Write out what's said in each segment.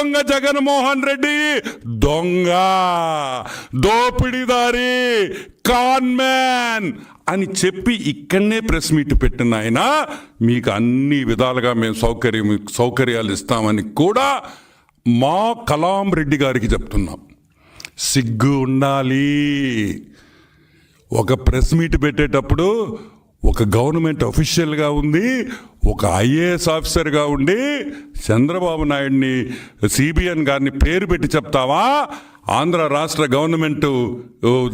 దొంగ జగన్మోహన్ రెడ్డి. దొంగ. దోపిడీదారి. కాన్మ్యాన్ అని చెప్పి ఇక్కడనే ప్రెస్ మీట్ పెట్టిన ఆయన మీకు అన్ని విధాలుగా మేము సౌకర్యం సౌకర్యాలు ఇస్తామని కూడా మా కలాం రెడ్డి గారికి చెప్తున్నాం. సిగ్గు ఉండాలి. ఒక ప్రెస్ మీట్ పెట్టేటప్పుడు ఒక గవర్నమెంట్ అఫీషియల్గా ఉంది ఒక ఐఏఎస్ ఆఫీసర్గా ఉండి చంద్రబాబు నాయుడిని సిబిఎన్ గారిని పేరు పెట్టి చెప్తావా? ఆంధ్ర రాష్ట్ర గవర్నమెంట్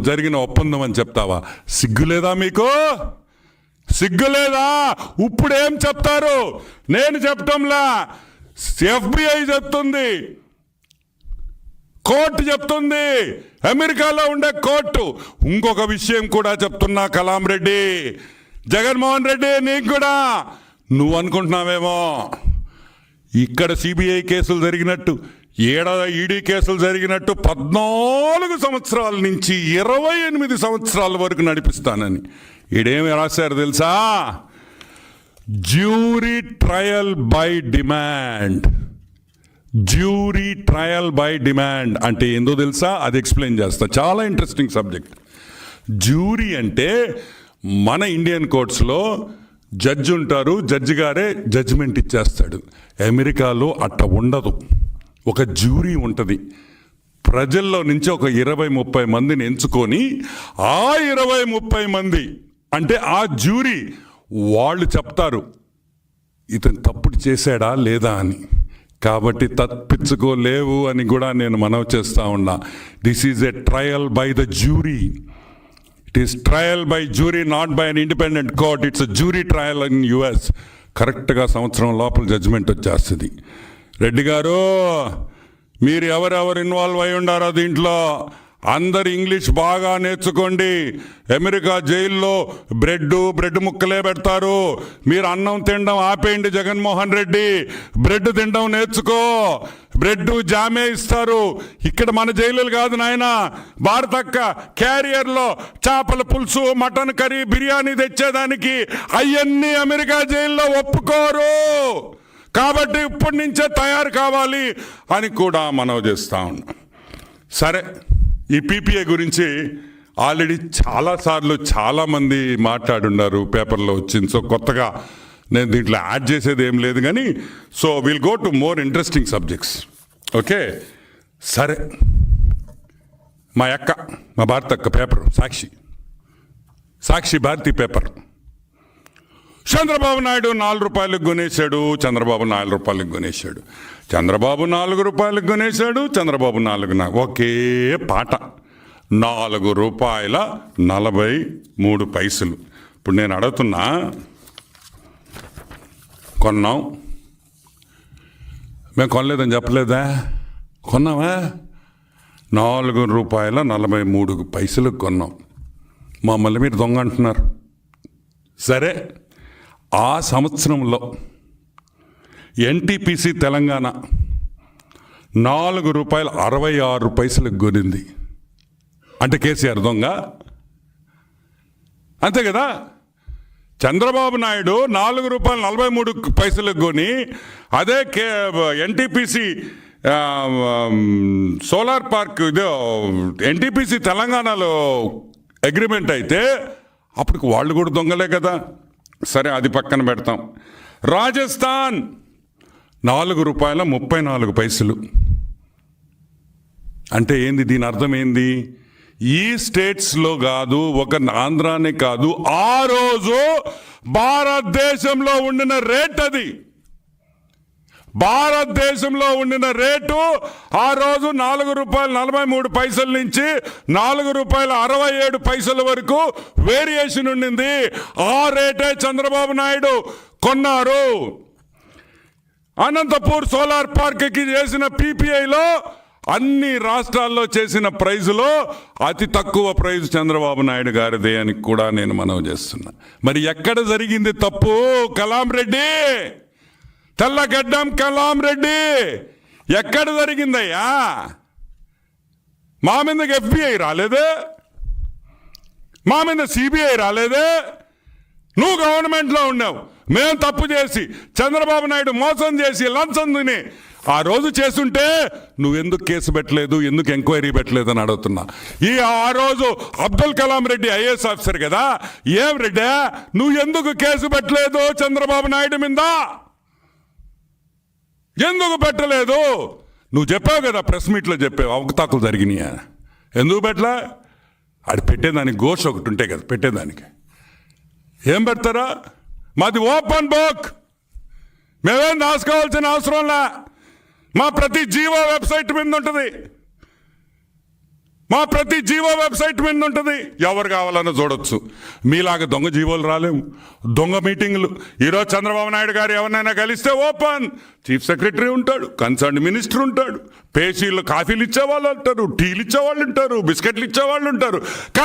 జరిగిన ఒప్పందం అని చెప్తావా? సిగ్గులేదా మీకు? సిగ్గులేదా ఇప్పుడు ఏం చెప్తారు? నేను చెప్పటంలా. ఎఫ్బిఐ చెప్తుంది. కోర్టు చెప్తుంది. అమెరికాలో ఉండే కోర్టు. ఇంకొక విషయం కూడా చెప్తున్నా కలాం రెడ్డి. జగన్మోహన్ రెడ్డి నీకు కూడా. నువ్వు అనుకుంటున్నావేమో? ఇక్కడ సిబిఐ కేసులు జరిగినట్టు ఏడా ఈడీ కేసులు జరిగినట్టు పద్నాలుగు సంవత్సరాల నుంచి ఇరవై ఎనిమిది సంవత్సరాల వరకు నడిపిస్తానని. ఈడేమి రాశారు తెలుసా? Jury trial by demand. Jury trial by demand అంటే ఏందో తెలుసా? అది ఎక్స్ప్లెయిన్ చేస్తా. చాలా ఇంట్రెస్టింగ్ సబ్జెక్ట్. జ్యూరీ అంటే మన ఇండియన్ కోర్ట్స్లో జడ్జి ఉంటారు జడ్జి గారే జడ్జిమెంట్ ఇచ్చేస్తాడు. అమెరికాలో అట్ట ఉండదు. ఒక జ్యూరీ ఉంటుంది. ప్రజల్లో నుంచి ఒక ఇరవై ముప్పై మందిని ఎంచుకొని ఆ ఇరవై ముప్పై మంది అంటే ఆ జ్యూరీ వాళ్ళు చెప్తారు ఇతను తప్పుడు చేశాడా లేదా అని? కాబట్టి తప్పించుకోలేవు అని కూడా నేను మనవి చేస్తూ ఉన్నా. This is a trial by the jury it is trial by jury not by an independent court it's jury trial in US కరెక్ట్గా సంవత్సరం లోపల జడ్జిమెంట్ వచ్చేస్తుంది. రెడ్డి గారు మీరు ఎవరెవరు ఇన్వాల్వ్ అయి ఉండారో దీంట్లో అందరు ఇంగ్లీష్ బాగా నేర్చుకోండి. అమెరికా జైల్లో బ్రెడ్ బ్రెడ్ ముక్కలే పెడతారు. మీరు అన్నం తినడం ఆపేయండి జగన్మోహన్ రెడ్డి. బ్రెడ్ తినడం నేర్చుకో. బ్రెడ్ జామే ఇస్తారు. ఇక్కడ మన జైలులు కాదు నాయన. భారతక్క క్యారియర్లో చేపల పులుసు మటన్ కర్రీ బిర్యానీ తెచ్చేదానికి అవన్నీ అమెరికా జైల్లో ఒప్పుకోరు. కాబట్టి ఇప్పటి నుంచే తయారు కావాలి అని కూడా మనవి చేస్తా ఉన్నాం. సరే ఈ పీపీఏ గురించి ఆల్రెడీ చాలాసార్లు చాలామంది మాట్లాడున్నారు పేపర్లో వచ్చింది. సో కొత్తగా నేను దీంట్లో యాడ్ చేసేది ఏం లేదు కానీ so will go to more interesting subjects okay సరే. మా అక్క మా భారత అక్క పేపర్ సాక్షి. సాక్షి భారతి పేపర్ చంద్రబాబు నాయుడు నాలుగు రూపాయలకు కొనేశాడు చంద్రబాబు నాలుగు రూపాయలకు కొనేశాడు. చంద్రబాబు నాలుగు రూపాయలకు కొనేశాడు చంద్రబాబు నాలుగు నా- ఒకే పాట. నాలుగు రూపాయల నలభై మూడు పైసలు. ఇప్పుడు నేను అడుగుతున్నా కొన్నాం మేము కొనలేదని చెప్పలేదా? కొన్నావా? నాలుగు రూపాయల నలభై మూడు పైసలకు కొన్నాం. మమ్మల్ని మీరు దొంగ అంటున్నారు. సరే ఆ సంవత్సరంలో ఎన్టీపీసీ తెలంగాణ నాలుగు రూపాయల అరవై ఆరు పైసలకు కొనింది. అంటే కేసీఆర్ దొంగ? అంతే కదా? చంద్రబాబు నాయుడు నాలుగు రూపాయలు నలభై మూడు పైసలకు కొని అదే కే ఎన్టీపీసీ సోలార్ పార్క్ ఇదో ఎన్టీపీసీ తెలంగాణలో అగ్రిమెంట్ అయితే అప్పటికి వాళ్ళు కూడా దొంగలే కదా. సరే అది పక్కన పెడతాం. రాజస్థాన్ నాలుగు రూపాయల ముప్పై నాలుగు పైసలు. అంటే ఏంది దీని అర్థం ఏంది? ఈ స్టేట్స్లో కాదు ఒక ఆంధ్రానే కాదు ఆ రోజు భారతదేశంలో ఉండిన రేట్ అది. భారతదేశంలో ఉండిన రేటు ఆ రోజు నాలుగు రూపాయల నలభై మూడు పైసల నుంచి నాలుగు రూపాయల అరవై ఏడు పైసల వరకు వేరియేషన్ ఉండింది. ఆ రేటే చంద్రబాబు నాయుడు కొన్నారు. అనంతపూర్ సోలార్ పార్క్కి చేసిన పీపీఐలో అన్ని రాష్ట్రాల్లో చేసిన ప్రైజులో అతి తక్కువ ప్రైజ్ చంద్రబాబు నాయుడు గారిదే అని కూడా నేను మనవి చేస్తున్నా. మరి ఎక్కడ జరిగింది తప్పు? కలాం రెడ్డి! తెల్లగడ్డం కలాం రెడ్డి! ఎక్కడ జరిగిందయ్యా? మా మీదకి ఎఫ్బిఐ రాలేదే? మా మీద సిబిఐ రాలేదే? నువ్వు గవర్నమెంట్లో ఉన్నావు. మేము తప్పు చేసి చంద్రబాబు నాయుడు మోసం చేసి లంచం తిని ఆ రోజు చేస్తుంటే నువ్వెందుకు కేసు పెట్టలేదు ఎందుకు ఎంక్వైరీ పెట్టలేదు అని అడుగుతున్నా. ఈ ఆ రోజు అబ్దుల్ కలాం రెడ్డి ఐఏఎస్ ఆఫీసర్ కదా ఏం రెడ్డి నువ్వు ఎందుకు కేసు పెట్టలేదు చంద్రబాబు నాయుడు మీద? ఎందుకు పెట్టలేదు? నువ్వు చెప్పావు కదా ప్రెస్ మీట్లో చెప్పావు అవకతాకులు జరిగినాయా? ఎందుకు పెట్టలే? అది పెట్టేదానికి ఘోష ఒకటి ఉంటే కదా పెట్టేదానికి. ఏం పెడతారా? మాది ఓపెన్ బుక్. మేమేం దాచుకోవాల్సిన అవసరంలా మా ప్రతి జీవో వెబ్సైట్ మీద ఉంటుంది. మా ప్రతి జీవో వెబ్సైట్ మీద ఉంటుంది. ఎవరు కావాలన్నా చూడొచ్చు. మీలాగా దొంగ జీవోలు రాలేము. దొంగ మీటింగ్లు. ఈరోజు చంద్రబాబు నాయుడు గారు ఎవరినైనా కలిస్తే ఓపెన్. చీఫ్ సెక్రటరీ ఉంటాడు కన్సర్న్ మినిస్టర్ ఉంటాడు. పేషీలు కాఫీలు ఇచ్చేవాళ్ళు ఉంటారు టీలు ఇచ్చేవాళ్ళు ఉంటారు బిస్కెట్లు ఇచ్చేవాళ్ళు ఉంటారు. కానీ